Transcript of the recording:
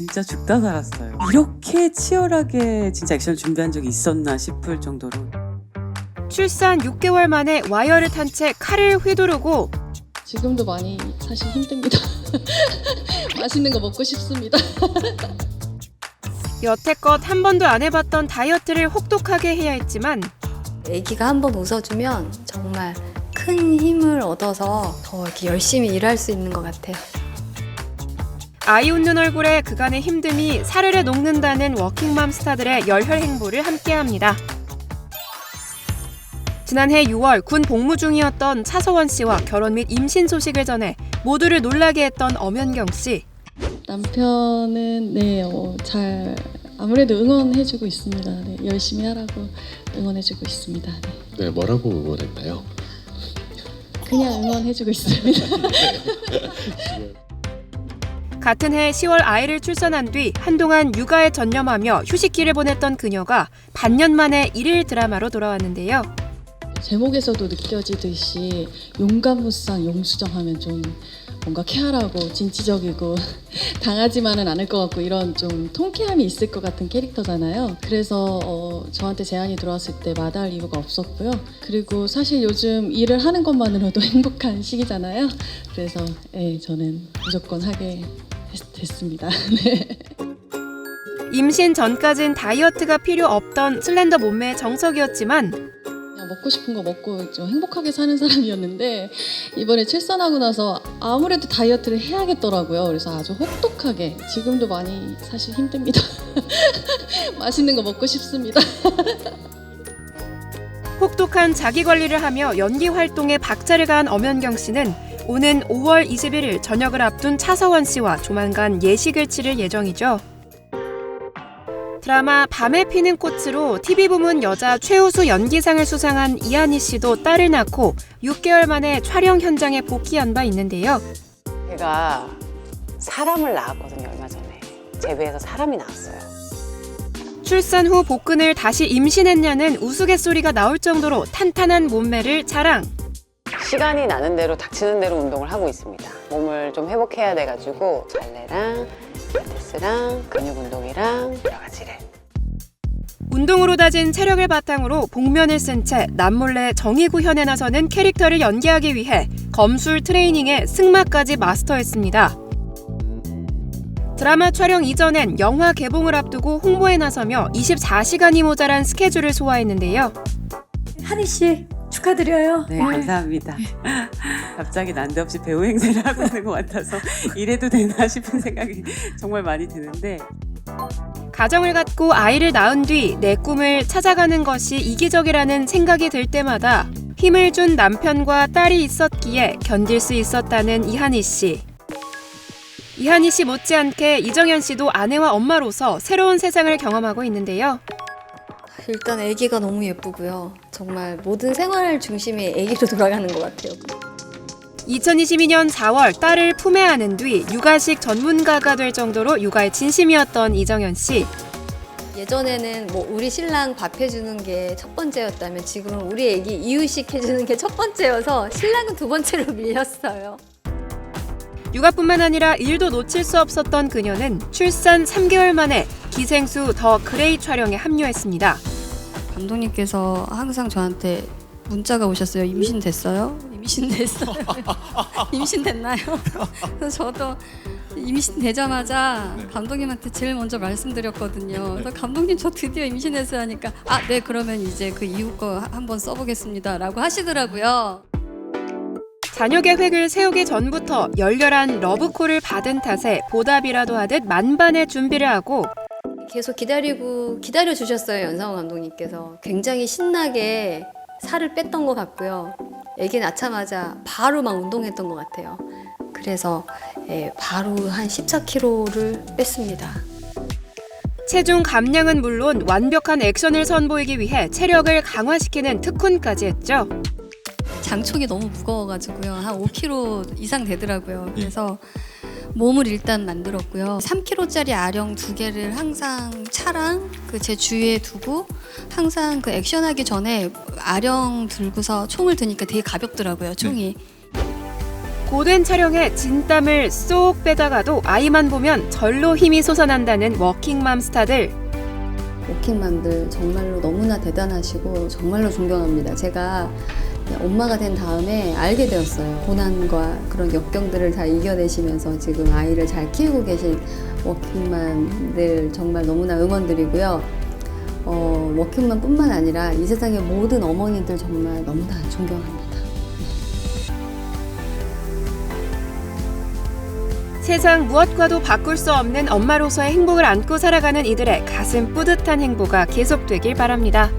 진짜 죽다 살았어요. 이렇게 치열하게 진짜 액션을 준비한 적이 있었나 싶을 정도로 출산 6개월 만에 와이어를 탄 채 칼을 휘두르고 지금도 많이 사실 힘듭니다. 맛있는 거 먹고 싶습니다. 여태껏 한 번도 안 해봤던 다이어트를 혹독하게 해야 했지만 아기가 한 번 웃어주면 정말 큰 힘을 얻어서 더 이렇게 열심히 일할 수 있는 것 같아요. 아이 웃는 얼굴에 그간의 힘듦이 사르르 녹는다는 워킹맘 스타들의 열혈 행보를 함께합니다. 지난해 6월 군 복무 중이었던 차서원 씨와 결혼 및 임신 소식을 전해 모두를 놀라게 했던 엄연경 씨. 남편은 네, 어, 잘 아무래도 응원해주고 있습니다. 네, 열심히 하라고 응원해주고 있습니다. 네. 네, 뭐라고 응원했나요? 그냥 응원해주고 있습니다. 같은 해 10월 아이를 출산한 뒤 한동안 육아에 전념하며 휴식기를 보냈던 그녀가 반년 만에 일일 드라마로 돌아왔는데요. 제목에서도 느껴지듯이 용감무쌍 용수정 하면 좀 뭔가 쾌활하고 진취적이고 당하지만은 않을 것 같고 이런 좀 통쾌함이 있을 것 같은 캐릭터잖아요. 그래서 어, 저한테 제안이 들어왔을 때 마다할 이유가 없었고요. 그리고 사실 요즘 일을 하는 것만으로도 행복한 시기잖아요. 그래서 예, 저는 무조건 하게 됐, 됐습니다. 네. 임신 전까진 다이어트가 필요 없던 슬렌더 몸매의 정석이었지만 그냥 먹고 싶은 거 먹고 좀 행복하게 사는 사람이었는데 이번에 출산하고 나서 아무래도 다이어트를 해야겠더라고요. 그래서 아주 혹독하게 지금도 많이 사실 힘듭니다. 맛있는 거 먹고 싶습니다. 혹독한 자기 관리를 하며 연기 활동에 박차를 가한 엄연경 씨는 오는 5월 21일 저녁을 앞둔 차서원 씨와 조만간 예식을 치를 예정이죠. 드라마 밤에 피는 꽃으로 TV 부문 여자 최우수 연기상을 수상한 이한희 씨도 딸을 낳고 6개월 만에 촬영 현장에 복귀한 바 있는데요. 제가 사람을 낳았거든요 얼마 전에 제 배에서 사람이 나왔어요 출산 후 복근을 다시 임신했냐는 우스갯소리가 나올 정도로 탄탄한 몸매를 자랑. 시간이 나는 대로 닥치는 대로 운동을 하고 있습니다 몸을 좀 회복해야 돼가지고 잘래랑 필라테스랑 근육 운동이랑 여러 가지를 운동으로 다진 체력을 바탕으로 복면을 쓴 채 남몰래 정의구현에 나서는 캐릭터를 연기하기 위해 검술 트레이닝에 승마까지 마스터했습니다. 드라마 촬영 이전엔 영화 개봉을 앞두고 홍보에 나서며 24시간이 모자란 스케줄을 소화했는데요. 한희 씨 축하드려요. 네 감사합니다. 갑자기 난데없이 배우 행세를 하고 있는 것 같아서 이래도 되나 싶은 생각이 정말 많이 드는데 가정을 갖고 아이를 낳은 뒤 내 꿈을 찾아가는 것이 이기적이라는 생각이 들 때마다 힘을 준 남편과 딸이 있었기에 견딜 수 있었다는 이한희 씨. 이한희 씨 못지않게 이정현 씨도 아내와 엄마로서 새로운 세상을 경험하고 있는데요. 일단 아기가 너무 예쁘고요. 정말 모든 생활 중심이 아기로 돌아가는 것 같아요. 2022년 4월 딸을 품에 안은 뒤 육아식 전문가가 될 정도로 육아에 진심이었던 이정현 씨. 예전에는 뭐 우리 신랑 밥 해주는 게 첫 번째였다면 지금은 우리 아기 이유식 해주는 게 첫 번째여서 신랑은 두 번째로 밀렸어요. 육아뿐만 아니라 일도 놓칠 수 없었던 그녀는 출산 3개월 만에 기생수 더 그레이 촬영에 합류했습니다. 감독님께서 항상 저한테 문자가 오셨어요. 임신됐어요? 임신됐어요. 임신됐나요? 그래서 저도 임신되자마자 감독님한테 제일 먼저 말씀드렸거든요. 그래서 감독님 저 드디어 임신했어요 하니까 아, 네, 그러면 이제 그 이후 거 한번 써보겠습니다. 라고 하시더라고요. 자녀 계획을 세우기 전부터 열렬한 러브콜을 받은 탓에 보답이라도 하듯 만반의 준비를 하고 계속 기다리고 기다려 주셨어요 연상호 감독님께서 굉장히 신나게 살을 뺐던 것 같고요. 애기 낳자마자 바로 막 운동했던 것 같아요. 그래서 예, 바로 한 14kg를 뺐습니다. 체중 감량은 물론 완벽한 액션을 선보이기 위해 체력을 강화시키는 특훈까지 했죠. 장촉이 너무 무거워가지고요. 한 5kg 이상 되더라고요. 그래서 몸을 일단 만들었고요. 3kg짜리 아령 두 개를 항상 차랑 그 제 주위에 두고 항상 그 액션하기 전에 아령 들고서 총을 드니까 되게 가볍더라고요. 총이. 고된 촬영에 진땀을 쏙 빼다가도 아이만 보면 절로 힘이 솟아난다는 워킹맘 스타들. 워킹맘들 정말로 너무나 대단하시고 정말로 존경합니다. 제가 엄마가 된 다음에 알게 되었어요. 고난과 그런 역경들을 다 이겨내시면서 지금 아이를 잘 키우고 계신 워킹맘들 정말 너무나 응원드리고요. 어, 워킹맘 뿐만 아니라 이 세상의 모든 어머니들 정말 너무나 존경합니다. 세상 무엇과도 바꿀 수 없는 엄마로서의 행복을 안고 살아가는 이들의 가슴 뿌듯한 행보가 계속되길 바랍니다.